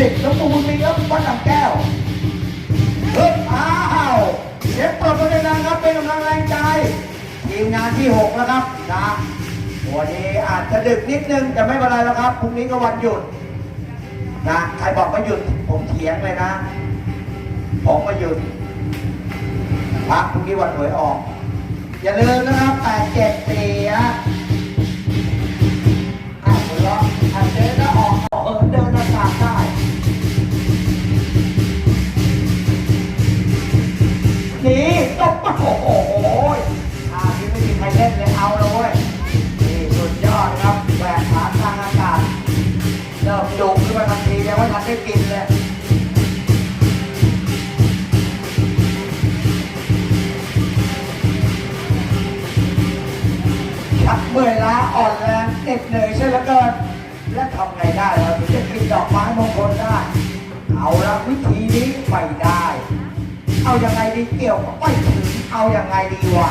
สิบแล้วมึงมีแล้ววัดดังแก้วเฮ้ยอ้าวเสียงปรบมือดังครับเป็นกำลังแรงใจทีมงานที่หกแล้วครับนะวันนี้อาจจะดึกนิดนึงแต่ไม่เป็นไรแล้วครับพรุ่งนี้ก็วันหยุดนะใครบอกว่าหยุดผมเถียงเลยนะผมมาหยุดพักพรุ่งนี้วันหวยออก อย่าลืมนะครับแปดเจ็ดสี่ อ่อนแรงเหน็ดเหนื่อยใช่แล้วเกินและทำไงได้เราถึงจะกินดอกไม้มงคลได้ เอาละวิธีนี้ไม่ได้ เอายังไงดีเกี่ยวก็ไม่ถึงเอายังไงดีวะ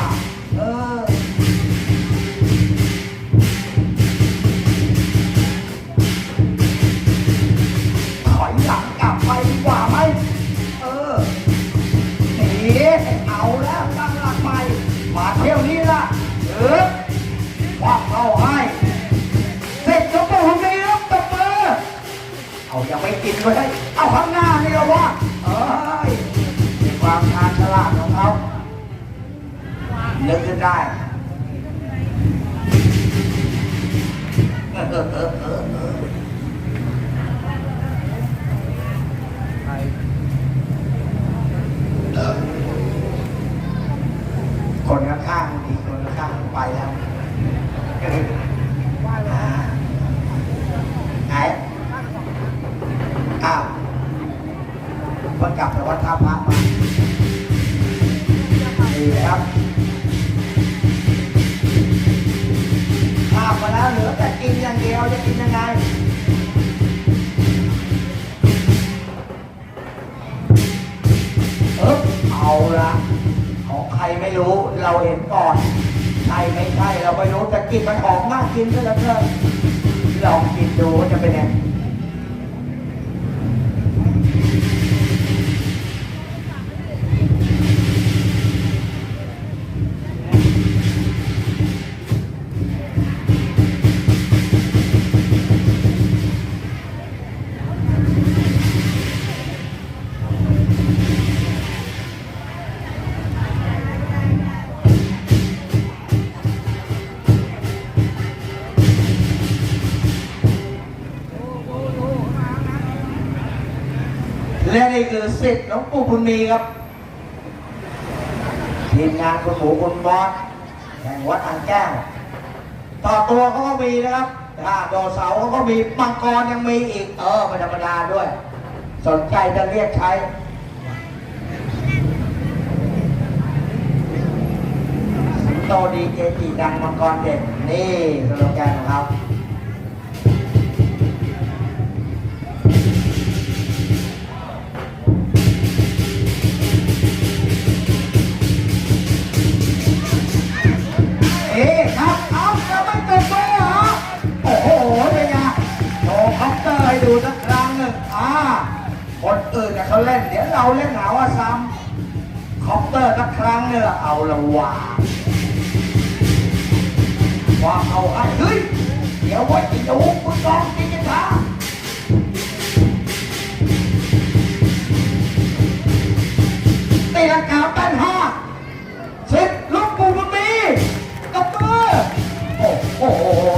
อยังไม่กินเลยเอาข้างหน้านี่เรอวะเอ้ยมีความชาญฉลาดของเขานึกขึ้นได้คนข้างๆดีคนข้างๆไปแล้วเอออ่าไหน อ้าวเพิ่งกลับจากวัดท่าพระมาดีครับข้ามมาแล้วเหลือแต่กินอย่างเดียวจะกินยังไงเออเอาละของใครไม่รู้เราเห็นก่อนใช่ไม่ใช่เราไม่รู้แต่กินมันหอมมากกินก็แล้วเกินลองกินดูว่าจะเป็นยังไง และนี่คือสิทธิ์หลวงปู่บุญมีครับทีมงานคุณหมูคุณบอสแห่งวัดอ่างแก้วต่อตัวเขาก็มีนะครับถ้าโดอเสาเขาก็มีมังกรยังมีอีก เออไม่ธรรมดาด้วย สนใจจะเรียกใช้โตดีเจจีดังมังกรเด็ดนี่สโลแกนของเขา คนอื่นเขาเล่นเดี๋ยวเราเล่นหาว่าซ้ำคอปเตอร์สักครั้งเนี่ยเอาละว่าว่าเอาไอ้เฮ้ยเดี๋ยวไว้ที่ดูคุณกองกินกันท้าตีลังกา